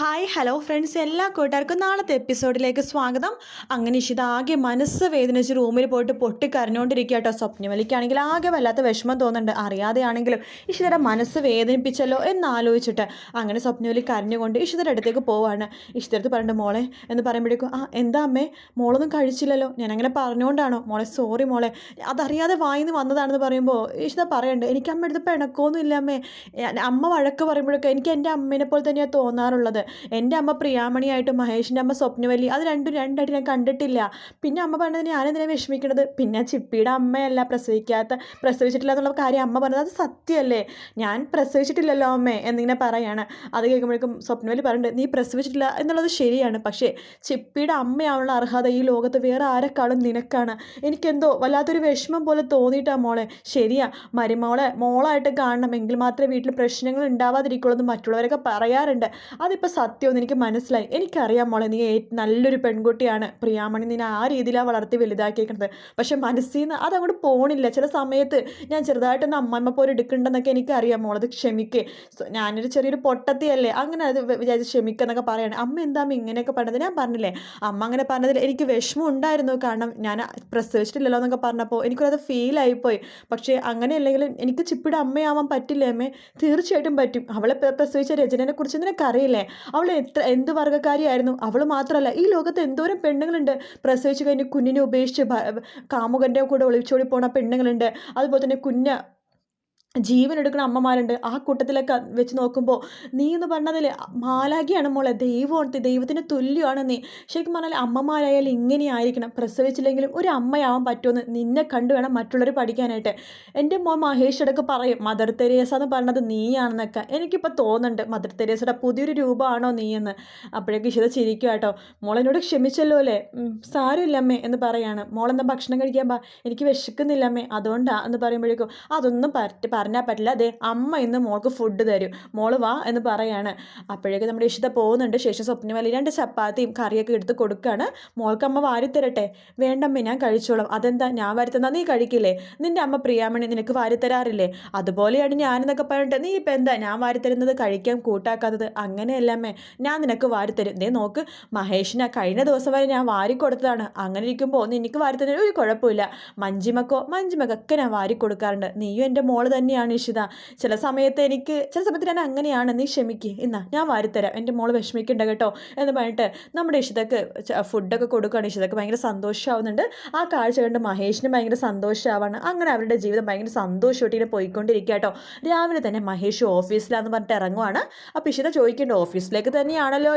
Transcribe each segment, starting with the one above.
Hi hello friends എല്ലാ കൂട്ടുകാർക്കും നാളത്തെ എപ്പിസോഡിലേക്ക് സ്വാഗതം. അങ്ങനെ ഇഷിത ആകെ മനസ്സ് വേദനിച്ച് റൂമിൽ പോയിട്ട് പൊട്ടിക്കരഞ്ഞുകൊണ്ടിരിക്കുക കേട്ടോ. സ്വപ്നവലിക്കാണെങ്കിൽ ആകെ വല്ലാത്ത വിഷമം തോന്നുന്നുണ്ട്. അറിയാതെയാണെങ്കിലും ഇഷിതയുടെ മനസ്സ് വേദനിപ്പിച്ചല്ലോ എന്നാലോചിച്ചിട്ട് അങ്ങനെ സ്വപ്നവലി കരഞ്ഞുകൊണ്ട് ഇഷിതയുടെ അടുത്തേക്ക് പോവാണ്. ഇഷിതടുത്ത് പറഞ്ഞിട്ട് മോളെ എന്ന് പറയുമ്പോഴേക്കും ആ എന്താ അമ്മേ? മോളൊന്നും കഴിച്ചില്ലല്ലോ. ഞാൻ ഞാനങ്ങനെ പറഞ്ഞുകൊണ്ടാണോ? മോളെ സോറി മോളെ. അതറിയാതെ വായിന്ന് വന്നതാണെന്ന് പറയുമ്പോൾ ഇഷിത പറയണ്ട് എനിക്ക് അമ്മ എടുത്ത് പിണക്കമൊന്നും ഇല്ല അമ്മേ. അമ്മ വഴക്ക് പറയുമ്പോഴൊക്കെ എനിക്ക് എന്റെ അമ്മേനെ പോലെ തന്നെയാണ് തോന്നാറുള്ളത്. എന്റെ അമ്മ പ്രിയാമണിയായിട്ടും മഹേഷിന്റെ അമ്മ സ്വപ്നവലി അത് രണ്ടും രണ്ടായിട്ട് ഞാൻ കണ്ടിട്ടില്ല. പിന്നെ അമ്മ പറഞ്ഞത് ഞാനെന്തിനാണ് വിഷമിക്കണത്? പിന്നെ ചിപ്പിയുടെ അമ്മയല്ല പ്രസവിക്കാത്ത പ്രസവിച്ചിട്ടില്ല എന്നുള്ള കാര്യം അമ്മ പറഞ്ഞത് അത് സത്യമല്ലേ? ഞാൻ പ്രസവിച്ചിട്ടില്ലല്ലോ അമ്മേ എന്നിങ്ങനെ പറയാണ്. അത് കേൾക്കുമ്പോഴേക്കും സ്വപ്നവലി പറഞ്ഞിട്ട് നീ പ്രസവിച്ചിട്ടില്ല എന്നുള്ളത് ശരിയാണ് പക്ഷേ ചിപ്പിയുടെ അമ്മയാവുള്ള അർഹത ഈ ലോകത്ത് വേറെ ആരെക്കാളും നിനക്കാണ്. എനിക്കെന്തോ വല്ലാത്തൊരു വിഷമം പോലെ തോന്നിയിട്ടാ മോളെ. ശരിയാ മരുമോളെ മോളായിട്ട് കാണണം എങ്കിൽ മാത്രമേ വീട്ടിൽ പ്രശ്നങ്ങൾ ഉണ്ടാവാതിരിക്കുള്ളൂ എന്ന് മറ്റുള്ളവരൊക്കെ പറയാറുണ്ട്. അതിപ്പോൾ സത്യമൊന്നും എനിക്ക് മനസ്സിലായി. എനിക്കറിയാം മോളെ നീ നല്ലൊരു പെൺകുട്ടിയാണ്. പ്രിയാമണി നിന്നെ ആ രീതിയിലാണ് വളർത്തി വലുതാക്കിയേക്കുന്നത് പക്ഷെ മനസ്സിൽ നിന്ന് അതങ്ങോട്ട് പോണില്ല. ചില സമയത്ത് ഞാൻ ചെറുതായിട്ടൊന്ന് അമ്മമ്മ പോലെ എടുക്കണ്ടെന്നൊക്കെ എനിക്കറിയാം മോളത് ക്ഷമിക്കേ. ഞാനൊരു ചെറിയൊരു പൊട്ടത്തിയല്ലേ. അങ്ങനെ അത് വിചാരിച്ച് ക്ഷമിക്കുന്നൊക്കെ പറയാണ്. അമ്മ എന്താ ഇങ്ങനെയൊക്കെ പറഞ്ഞത്? ഞാൻ പറഞ്ഞില്ലേ? അമ്മ അങ്ങനെ പറഞ്ഞതിൽ എനിക്ക് വിഷമം ഉണ്ടായിരുന്നു. കാരണം ഞാൻ പ്രസവിച്ചിട്ടില്ലല്ലോ എന്നൊക്കെ പറഞ്ഞപ്പോൾ എനിക്കൊരത് ഫീൽ ആയിപ്പോയി. പക്ഷേ അല്ലെങ്കിൽ എനിക്ക് ചിപ്പിടെ അമ്മയാവാൻ പറ്റില്ലേ അമ്മേ? തീർച്ചയായിട്ടും പറ്റും. അവളെ പ്രസവിച്ച രചനയെ കുറിച്ച് നിനക്കറിയില്ലേ? അവൾ എത്ര എന്ത് വർഗക്കാരിയായിരുന്നു? അവൾ മാത്രമല്ല ഈ ലോകത്ത് എന്തോരം പെണ്ണുങ്ങളുണ്ട്? പ്രസവിച്ച് കഴിഞ്ഞ് കുഞ്ഞിനെ ഉപേക്ഷിച്ച് കാമുകന്റെ കൂടെ ഒളിച്ചോടി പോണ പെണ്ണുങ്ങളുണ്ട്. അതുപോലെ തന്നെ കുഞ്ഞ ജീവൻ എടുക്കുന്ന അമ്മമാരുണ്ട്. ആ കൂട്ടത്തിലൊക്കെ വെച്ച് നോക്കുമ്പോൾ നീ എന്ന് പറഞ്ഞതിൽ മാലാഖിയാണ് മോളെ. ദൈവമാണ്. ദൈവത്തിന് തുല്യമാണ് നീ. ശരിക്കും പറഞ്ഞാൽ അമ്മമാരായാലും ഇങ്ങനെ ആയിരിക്കണം പ്രസവിച്ചില്ലെങ്കിലും ഒരു അമ്മയാവാൻ പറ്റുമെന്ന് നിന്നെ കണ്ടു വേണം മറ്റുള്ളവർ പഠിക്കാനായിട്ട്. എന്റെ മോൻ മഹേഷ് ഇടയ്ക്ക് പറയും മദർ തെരേസ എന്ന് പറഞ്ഞത് നീയാണെന്നൊക്കെ. എനിക്കിപ്പോൾ തോന്നുന്നുണ്ട് മദർ തെരേസയുടെ പുതിയൊരു രൂപമാണോ നീ എന്ന് അപ്പോഴേക്ക് ഇഷിത ചിരിക്കുക കേട്ടോ മോളെന്നോട് ക്ഷമിച്ചല്ലോ അല്ലേ? സാരമില്ലമ്മേ എന്ന് പറയാണ്. മോളെന്താ ഭക്ഷണം കഴിക്കാൻ പാ? എനിക്ക് വിശക്കുന്നില്ല അമ്മേ. അതുകൊണ്ടാ എന്ന് പറയുമ്പോഴേക്കും അതൊന്നും പറ്റ പറഞ്ഞാൽ പറ്റില്ല. അതെ അമ്മ ഇന്ന് മോൾക്ക് ഫുഡ് തരും. മോൾ വാ എന്ന് പറയാണ്. അപ്പോഴേക്കും നമ്മുടെ ഇഷിത പോകുന്നുണ്ട്. ശേഷം സ്വപ്നവലി രണ്ട് ചപ്പാത്തിയും കറിയൊക്കെ എടുത്ത് കൊടുക്കുകയാണ് മോൾക്ക് അമ്മ വാരിത്തരട്ടെ. വേണ്ടമ്മ ഞാൻ കഴിച്ചോളാം. അതെന്താ? ഞാൻ വരുത്തുന്ന? നീ കഴിക്കില്ലേ? നിന്റെ അമ്മ പ്രിയാമണി നിനക്ക് വാരിത്തരാറില്ലേ? അതുപോലെയാണ് ഞാനെന്നൊക്കെ പറഞ്ഞിട്ട് നീ ഇപ്പം എന്താ? ഞാൻ വാരിത്തരുന്നത് കഴിക്കാൻ കൂട്ടാക്കാത്തത് അങ്ങനെയല്ല അമ്മേ. ഞാൻ നിനക്ക് വാരിത്തരും. ദേ നോക്ക്. മഹേഷിനെ കഴിഞ്ഞ ദിവസം വരെ ഞാൻ വാരി കൊടുത്തതാണ്. അങ്ങനെ ഇരിക്കുമ്പോൾ നിനക്ക് വാരിത്തരുന്ന ഒരു കുഴപ്പമില്ല. മഞ്ജിമക്കോ മഞ്ജിമക്കൊക്കെ ഞാൻ വാരി കൊടുക്കാറുണ്ട്. നീയും എന്റെ മോൾ തന്നെയാണ് ഇഷിത. ചില സമയത്ത് എനിക്ക് ചില സമയത്ത് ഞാൻ അങ്ങനെയാണ് നീ ക്ഷമിക്ക്. എന്നാ ഞാൻ വാരിത്തരാം. എന്റെ മോൾ വിഷമിക്കണ്ട കേട്ടോ എന്ന് പറഞ്ഞിട്ട് നമ്മുടെ ഇഷിതക്ക് ഫുഡൊക്കെ കൊടുക്കുകയാണ്. ഇഷിതക്ക് ഭയങ്കര സന്തോഷമാവുന്നുണ്ട്. ആ കാഴ്ച കണ്ട് മഹേഷിന് ഭയങ്കര സന്തോഷമാവാണ്. അങ്ങനെ അവരുടെ ജീവിതം ഭയങ്കര സന്തോഷമായിട്ട് ഇങ്ങനെ പോയിക്കൊണ്ടിരിക്കുക കേട്ടോ. രാവിലെ തന്നെ മഹേഷ് ഓഫീസിലാന്ന് പറഞ്ഞിട്ട് ഇറങ്ങുവാണ്. അപ്പോൾ ഇഷിത ചോദിക്കേണ്ട ഓഫീസിലേക്ക് തന്നെയാണല്ലോ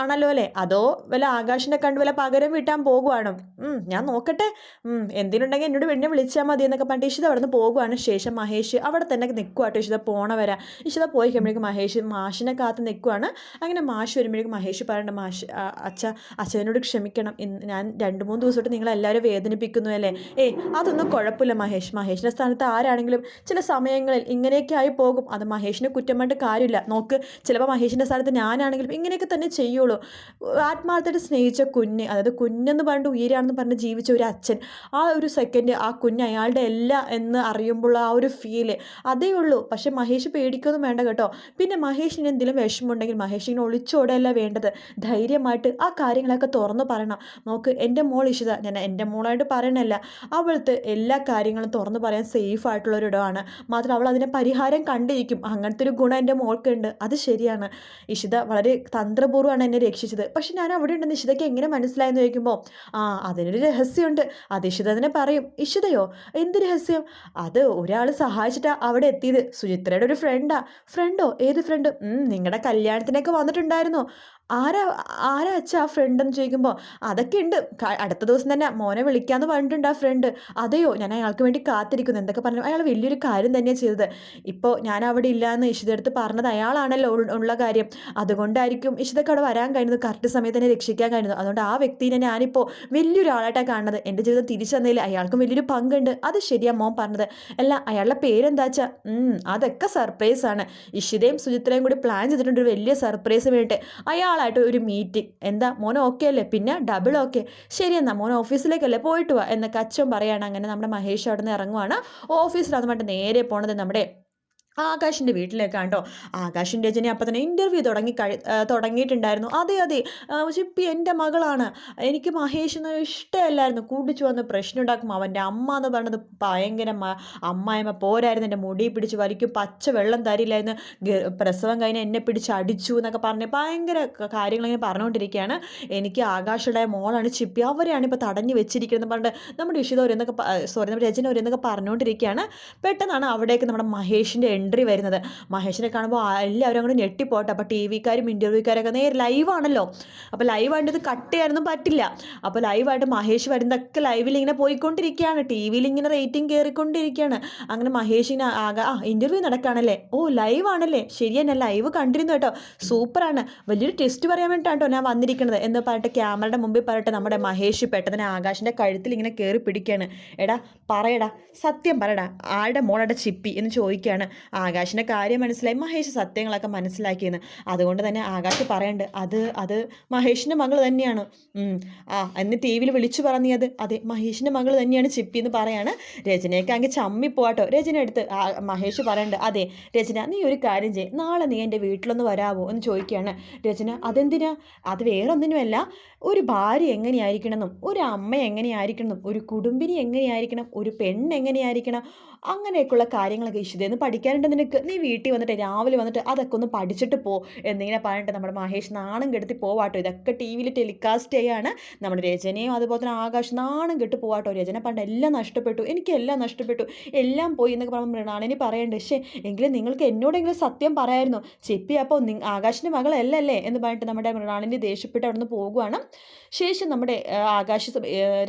ആണല്ലോ അല്ലേ അതോ വല്ല ആകാശിനെ കണ്ട് വല്ല പകരം വീട്ടാൻ പോകുവാണ്? ഞാൻ നോക്കട്ടെ. എന്തിനുണ്ടെങ്കിൽ എന്നോട് എന്നെ വിളിച്ചാൽ മതി എന്നൊക്കെ പറഞ്ഞിട്ട് ഇഷിത അവിടെ നിന്ന് പോകുവാണ്. ശേഷം മഹേഷ് അവിടെ തന്നെ നിൽക്കുവാട്ടോ ഇഷിത പോണ വരാ. ഇഷിത പോയി കഴിയുമ്പോഴേക്കും മഹേഷ് മാഷിനെ കാത്ത് നിൽക്കുവാണ് അങ്ങനെ മാഷ് വരുമ്പോഴേക്കും മഹേഷ് പറയണ്ട മാഷ് അച്ഛ അച്ഛനോട് ക്ഷമിക്കണം. ഞാൻ രണ്ട് മൂന്ന് ദിവസമായിട്ട് നിങ്ങളെല്ലാവരും വേദനിപ്പിക്കുന്നു അല്ലേ? ഏയ് അതൊന്നും കുഴപ്പമില്ല മഹേഷ്. മഹേഷിന്റെ സ്ഥാനത്ത് ആരാണെങ്കിലും ചില സമയങ്ങളിൽ ഇങ്ങനെയൊക്കെ ആയി പോകും. അത് മഹേഷിനെ കുറ്റം പറഞ്ഞിട്ട് കാര്യമില്ല. നോക്ക് ചിലപ്പോൾ മഹേഷിന്റെ സ്ഥാനത്ത് ഞാനാണെങ്കിലും ഇങ്ങനെയൊക്കെ തന്നെ ചെയ്യുള്ളൂ. ആത്മാർത്ഥമായിട്ട് സ്നേഹിച്ച കുഞ്ഞ് അതായത് കുഞ്ഞെന്ന് പറഞ്ഞിട്ട് ഉയരാണെന്ന് പറഞ്ഞ് ജീവിച്ച ഒരു അച്ഛൻ ആ ഒരു സെക്കൻഡ് ആ കുഞ്ഞ് അയാളുടെ അല്ല എന്ന് അറിയുമ്പോൾ ആ ഒരു ഫീൽ അതേ ഉള്ളൂ. പക്ഷേ മഹേഷ് പേടിക്കൊന്നും വേണ്ട കേട്ടോ. പിന്നെ മഹേഷിന് എന്തെങ്കിലും വിഷമമുണ്ടെങ്കിൽ മഹേഷിനെ ഒളിച്ചോടെയല്ല വേണ്ടത്. ധൈര്യമായിട്ട് ആ കാര്യങ്ങളൊക്കെ തുറന്നു പറയണം. നോക്ക് എന്റെ മോൾ ഇഷിത ഞാൻ എന്റെ മോളായിട്ട് പറയണല്ല അവൾക്ക് എല്ലാ കാര്യങ്ങളും തുറന്നു പറയാൻ സേഫ് ആയിട്ടുള്ള ഒരു ഇടമാണ്. മാത്രം അവൾ അതിനെ പരിഹാരം കണ്ടിരിക്കും. അങ്ങനത്തെ ഒരു ഗുണം എന്റെ മോൾക്കുണ്ട്. അത് ശരിയാണ്. ഇഷിത വളരെ തന്ത്രപൂർവമാണ് എന്നെ രക്ഷിച്ചത്. പക്ഷെ ഞാൻ അവിടെ ഉണ്ടെന്ന് ഇഷിതയ്ക്ക് എങ്ങനെ മനസ്സിലായെന്ന് ചോദിക്കുമ്പോൾ ആ അതിനൊരു രഹസ്യമുണ്ട്. അത് ഇഷിത തന്നെ പറയും. ഇഷിതയോ? എന്ത് രഹസ്യം? അത് ഒരാൾ സഹായിച്ചിട്ടാ അവിടെ എത്തിയത്. സുചിത്രയുടെ ഒരു ഫ്രണ്ടാ ഫ്രണ്ടോ ഏത് ഫ്രണ്ട് നിങ്ങളുടെ കല്യാണത്തിനൊക്കെ വന്നിട്ടുണ്ടായിരുന്നോ? ആരാ ആരാ അച്ഛ ആ ഫ്രണ്ട് എന്ന് ചോദിക്കുമ്പോൾ അതൊക്കെ ഉണ്ട് അടുത്ത ദിവസം തന്നെ മോനെ വിളിക്കാമെന്ന് പറഞ്ഞിട്ടുണ്ട് ആ ഫ്രണ്ട് അതെയോ? ഞാൻ അയാൾക്ക് വേണ്ടി കാത്തിരിക്കുന്നു. എന്തൊക്കെ പറഞ്ഞു അയാൾ വലിയൊരു കാര്യം തന്നെയാണ് ചെയ്തത്. ഇപ്പോൾ ഞാൻ അവിടെ ഇല്ല എന്ന് ഇഷിതടുത്ത് പറഞ്ഞത് അയാളാണല്ലോ ഉള്ള കാര്യം. അതുകൊണ്ടായിരിക്കും ഇഷിതൊക്കെ അവിടെ വരാൻ കഴിഞ്ഞത്. കറക്റ്റ് സമയത്ത് തന്നെ രക്ഷിക്കാൻ കഴിഞ്ഞത്. അതുകൊണ്ട് ആ വ്യക്തിനെ ഞാനിപ്പോൾ വലിയൊരാളായിട്ടാണ് കാണുന്നത്. എന്റെ ജീവിതം തിരിച്ചു തന്നതിൽ അയാൾക്കും വലിയൊരു പങ്കുണ്ട്. അത് ശരിയാ മോൻ പറഞ്ഞത്. അല്ല അയാളുടെ പേരെന്താ വെച്ചാ അതൊക്കെ സർപ്രൈസ് ആണ്. ഇഷിതയും സുചിത്രയും കൂടി പ്ലാൻ ചെയ്തിട്ടുണ്ട് ഒരു വലിയ സർപ്രൈസ് വേണ്ടിയിട്ട് അയാളായിട്ട് ഒരു മീറ്റിംഗ് എന്താ മോൻ ഓക്കെ അല്ലേ? പിന്നെ ഡബിൾ ഓക്കെ ശരി എന്നാ മോൻ ഓഫീസിലേക്കല്ലേ പോയിട്ട് വാ. എന്നൊക്കെ അച്ഛൻ പറയാണ്. അങ്ങനെ നമ്മുടെ മഹേഷ് അവിടെ നിന്ന് ഇറങ്ങുവാണ് ഓഫീസിലാണ് നേരെ പോണത് നമ്മുടെ ആകാശിന്റെ വീട്ടിലേക്കാണ് കേട്ടോ ആകാശിന്റെ അച്ഛനെ അപ്പം തന്നെ ഇന്റർവ്യൂ തുടങ്ങി കഴി തുടങ്ങിയിട്ടുണ്ടായിരുന്നു. അതെ അതെ. ചിപ്പി എന്റെ മകളാണ്. എനിക്ക് മഹേഷ് എന്ന് ഇഷ്ടമല്ലായിരുന്നു. കൂട്ടിച്ചു വന്ന് പ്രശ്നം ഉണ്ടാക്കും. അവന്റെ അമ്മ എന്ന് പറഞ്ഞത് ഭയങ്കര അമ്മായിമ്മ പോരായിരുന്നു. എന്റെ മുടി പിടിച്ച് വലിക്കും. പച്ച വെള്ളം തരില്ലായിരുന്നു. പ്രസവം കഴിഞ്ഞ് എന്നെ പിടിച്ച് അടിച്ചു എന്നൊക്കെ പറഞ്ഞ് ഭയങ്കര കാര്യങ്ങളിങ്ങനെ പറഞ്ഞുകൊണ്ടിരിക്കുകയാണ് എനിക്ക് ആകാശയുടെ മോളാണ് ചിപ്പി. അവരെയാണ് ഇപ്പോൾ തടഞ്ഞു വെച്ചിരിക്കുന്നത് പറഞ്ഞിട്ട് നമ്മുടെ ഇഷിത എന്നൊക്കെ സോറി നമ്മുടെ രചന എന്നൊക്കെ പറഞ്ഞുകൊണ്ടിരിക്കുകയാണ് പെട്ടെന്നാണ് അവിടേക്ക് നമ്മുടെ മഹേഷിന്റെ എൻട്രി വരുന്നത്. മഹേഷിനെ കാണുമ്പോൾ എല്ലാവരും അങ്ങോട്ട് ഞെട്ടിപ്പോട്ടെ. അപ്പോൾ ടി വിക്കാരും ഇന്റർവ്യൂക്കാരൊക്കെ നേരെ ലൈവാണല്ലോ അപ്പോൾ ലൈവായിട്ട് ഇത് കട്ട് ചെയ്യാനൊന്നും പറ്റില്ല. അപ്പോൾ ലൈവായിട്ട് മഹേഷ് വരുന്നതൊക്കെ ലൈവിൽ ഇങ്ങനെ പോയിക്കൊണ്ടിരിക്കുകയാണ്. ടി വിയിൽ ഇങ്ങനെ റേറ്റിംഗ് കയറിക്കൊണ്ടിരിക്കുകയാണ് അങ്ങനെ മഹേഷിനെ ആകെ ആ ഇന്റർവ്യൂ നടക്കുകയാണല്ലേ? ഓ ലൈവാണല്ലേ ശരി തന്നെ ലൈവ് കണ്ടിരുന്നു കേട്ടോ. സൂപ്പറാണ് വലിയൊരു ടെസ്റ്റ് പറയാൻ വേണ്ടിയിട്ടാണ് കേട്ടോ ഞാൻ വന്നിരിക്കുന്നത്. എന്ന് പറഞ്ഞിട്ട് ക്യാമറയുടെ മുമ്പിൽ പറയട്ടെ നമ്മുടെ മഹേഷ് പെട്ടെന്ന് ആകാശിന്റെ കഴുത്തിൽ ഇങ്ങനെ കയറി പിടിക്കുകയാണ്. എടാ പറയടാ. സത്യം പറയടാ. ആരുടെ മോളുടെ ചിപ്പി എന്ന് ചോദിക്കുകയാണ്. ആകാശിന്റെ കാര്യം മനസ്സിലായി മഹേഷ് സത്യങ്ങളൊക്കെ മനസ്സിലാക്കിയെന്ന്. അതുകൊണ്ട് തന്നെ ആകാശ് പറയണ്ട് അത് അത് മഹേഷിന്റെ മകൾ തന്നെയാണ്. ആ എന്ന് ടി വിയിൽ വിളിച്ചു പറഞ്ഞത് അതെ. മഹേഷിന്റെ മകൾ തന്നെയാണ് ചിപ്പി എന്ന് പറയാണ്. രചനയൊക്കെ അങ്ങ് ചമ്മി പോവാട്ടോ രചന എടുത്ത് മഹേഷ് പറയണ്ട് അതെ രചന നീ ഒരു കാര്യം ചെയ്യും നാളെ നീ എന്റെ വീട്ടിലൊന്ന് വരാവോ എന്ന് ചോദിക്കുകയാണ്. രചന അതെന്തിനാ? അത് വേറൊന്നിനുമല്ല ഒരു ഭാര്യ എങ്ങനെയായിരിക്കണമെന്നും ഒരു അമ്മ എങ്ങനെയായിരിക്കണം ഒരു കുടുംബിനി എങ്ങനെയായിരിക്കണം ഒരു പെണ്ണ് എങ്ങനെയായിരിക്കണം അങ്ങനെയൊക്കെയുള്ള കാര്യങ്ങളൊക്കെ ഇഷ്ടം പഠിക്കാനുണ്ട് നിനക്ക്. നീ വീട്ടിൽ വന്നിട്ട് രാവിലെ വന്നിട്ട് അതൊക്കെ ഒന്ന് പഠിച്ചിട്ട് പോ. എന്നിങ്ങനെ പറഞ്ഞിട്ട് നമ്മുടെ മഹേഷ് നാണം കെടുത്തി പോവാട്ടോ. ഇതൊക്കെ ടി വിയിൽ ടെലികാസ്റ്റ് ചെയ്യാണ്. നമ്മുടെ രചനയും അതുപോലെ തന്നെ ആകാശ് നാണം കെട്ട് പോവാട്ടോ. രചന പണ്ട് എല്ലാം നഷ്ടപ്പെട്ടു. എനിക്ക് എല്ലാം നഷ്ടപ്പെട്ടു. എല്ലാം പോയി എന്നൊക്കെ പറയുമ്പോൾ മൃണാളിനി പറയണ്ട്. പക്ഷേ എങ്കിലും നിങ്ങൾക്ക് എന്നോടെങ്കിലും സത്യം പറയായിരുന്നു. ചെപ്പി അപ്പോൾ ആകാശിന്റെ മകളല്ലല്ലേ എന്ന് പറഞ്ഞിട്ട് നമ്മുടെ മൃണാളിനി ദേഷ്യപ്പെട്ട് അവിടെ നിന്ന് പോകുവാണ്. ശേഷം നമ്മുടെ ആകാശ്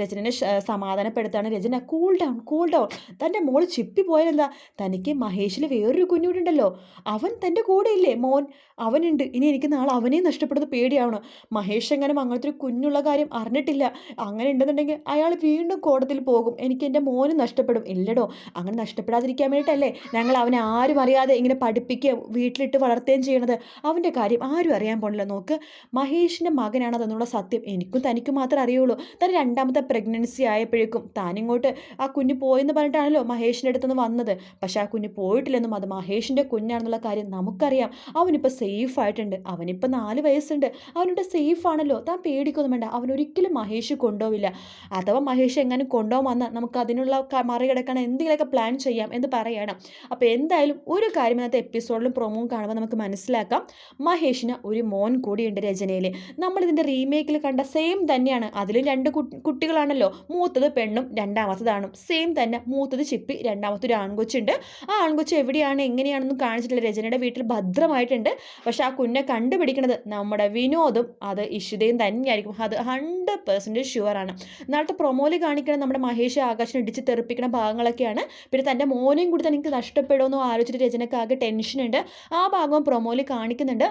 രചനനെ സമാധാനപ്പെടുത്താണ് Rachana cool down cool down തന്റെ മോൾ ചിപ്പി പോയാലെന്താ? തനിക്ക് മഹേഷിൽ വേറൊരു കുഞ്ഞുണ്ടല്ലോ. അവൻ തന്റെ കൂടെയില്ലേ? മോൻ. അവനുണ്ട്. ഇനി എനിക്ക് നാളെ അവനെ നഷ്ടപ്പെടുന്ന പേടിയാവണം മഹേഷ് എങ്ങനെ അങ്ങനത്തെ ഒരു കുഞ്ഞുള്ള കാര്യം അറിഞ്ഞിട്ടില്ല. അങ്ങനെ ഉണ്ടെന്നുണ്ടെങ്കിൽ അയാൾ വീണ്ടും കോടതിയിൽ പോകും. എനിക്ക് എന്റെ മോന് നഷ്ടപ്പെടും. ഇല്ലടോ. അങ്ങനെ നഷ്ടപ്പെടാതിരിക്കാൻ വേണ്ടിയിട്ടല്ലേ ഞങ്ങൾ അവനെ ആരും അറിയാതെ ഇങ്ങനെ പഠിപ്പിക്കുകയും വീട്ടിലിട്ട് വളർത്തുകയും ചെയ്യണത്. അവന്റെ കാര്യം ആരും അറിയാൻ പോണില്ല. നോക്ക്. മഹേഷിന്റെ മകനാണതെന്നുള്ള സത്യം എനിക്കും തനിക്കും മാത്രമേ അറിയുള്ളൂ. തന്റെ രണ്ടാമത്തെ പ്രഗ്നൻസി ആയപ്പോഴേക്കും താനിങ്ങോട്ട് ആ കുഞ്ഞ് പോയെന്ന് പറഞ്ഞിട്ടാണല്ലോ മഹേഷിന്റെ അടുത്തുനിന്ന് വന്നത്. പക്ഷേ ആ കുഞ്ഞ് പോയിട്ടില്ലെന്നും അത് മഹേഷിന്റെ കുഞ്ഞാണെന്നുള്ള കാര്യം നമുക്കറിയാം. അവനിപ്പോൾ സേഫ് ആയിട്ടുണ്ട്. അവനിപ്പോൾ നാല് വയസ്സുണ്ട്. അവനിവിടെ സേഫ് ആണല്ലോ. താൻ പേടിക്കൊന്നും വേണ്ട. അവനൊരിക്കലും മഹേഷ് കൊണ്ടുപോവില്ല. അഥവാ മഹേഷ് എങ്ങനെ കൊണ്ടുപോകാൻ വന്നാൽ നമുക്ക് അതിനുള്ള മറികടക്കാൻ എന്തെങ്കിലുമൊക്കെ പ്ലാൻ ചെയ്യാം എന്ന് പറയണം. അപ്പോൾ എന്തായാലും ഒരു കാര്യം ഇന്നത്തെ എപ്പിസോഡിലും പ്രൊമോ കാണുമ്പോൾ നമുക്ക് മനസ്സിലാക്കാം. മഹേഷിന് ഒരു മോൻ കൂടിയുണ്ട് രചനയിൽ നമ്മളിതിന്റെ റീമേക്കിൽ കണ്ട സെയിം തന്നെയാണ്. അതിലും രണ്ട് കുട്ടികളാണല്ലോ. മൂത്തത് പെണ്ണും രണ്ടാമത്തതാണും സെയിം തന്നെ മൂത്തത് ചിപ്പി രണ്ടാമത്തൊരു ആൺകൊച്ചുണ്ട്. ആ ആൺകൊച്ച് എവിടെയാണ് എങ്ങനെയാണെന്നും കാണിച്ചിട്ടില്ല. രചനയുടെ വീട്ടിൽ ഭദ്രമായിട്ടുണ്ട്. പക്ഷെ ആ കുഞ്ഞെ കണ്ടുപിടിക്കുന്നത് നമ്മുടെ വിനോദും അത് ഇഷിതയും തന്നെയായിരിക്കും. അത് ഹൺഡ്രഡ് പെർസെന്റേജ് ഷുവറാണ് നാളത്തെ പ്രൊമോയിൽ കാണിക്കണം നമ്മുടെ മഹേഷ് ആകാശിനെ ഇടിച്ച് തെറിപ്പിക്കുന്ന ഭാഗങ്ങളൊക്കെയാണ്. പിന്നെ തന്റെ മോനെയും കൂടി തന്നെ എനിക്ക് നഷ്ടപ്പെടുമെന്നോ ആലോചിച്ചിട്ട് രചനക്കാകെ ടെൻഷനുണ്ട് ആ ഭാഗവും പ്രൊമോയിൽ കാണിക്കുന്നുണ്ട്.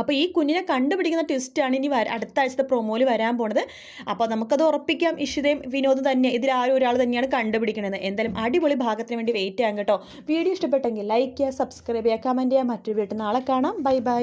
അപ്പോൾ ഈ കുഞ്ഞിനെ കണ്ടുപിടിക്കുന്ന ട്വിസ്റ്റാണ് ഇനി അടുത്ത ആഴ്ചത്തെ പ്രൊമോയിൽ വരാൻ പോണത്. അപ്പോൾ നമുക്കത് ഉറപ്പിക്കാം. ഇഷിതയും വിനോദം തന്നെ ഇതിൽ ആരും ഒരാൾ തന്നെയാണ് കണ്ടുപിടിക്കുന്നത് എന്തായാലും അടിപൊളി ഭാഗത്തിന് വേണ്ടി വെയിറ്റ് ചെയ്യാം കേട്ടോ. വീഡിയോ ഇഷ്ടപ്പെട്ടെങ്കിൽ ലൈക്ക് ചെയ്യുക സബ്സ്ക്രൈബ് ചെയ്യുക കമന്റ് ചെയ്യുക. മറ്റൊരു വീട്ടിൽ നാളെ കാണാം. Bye bye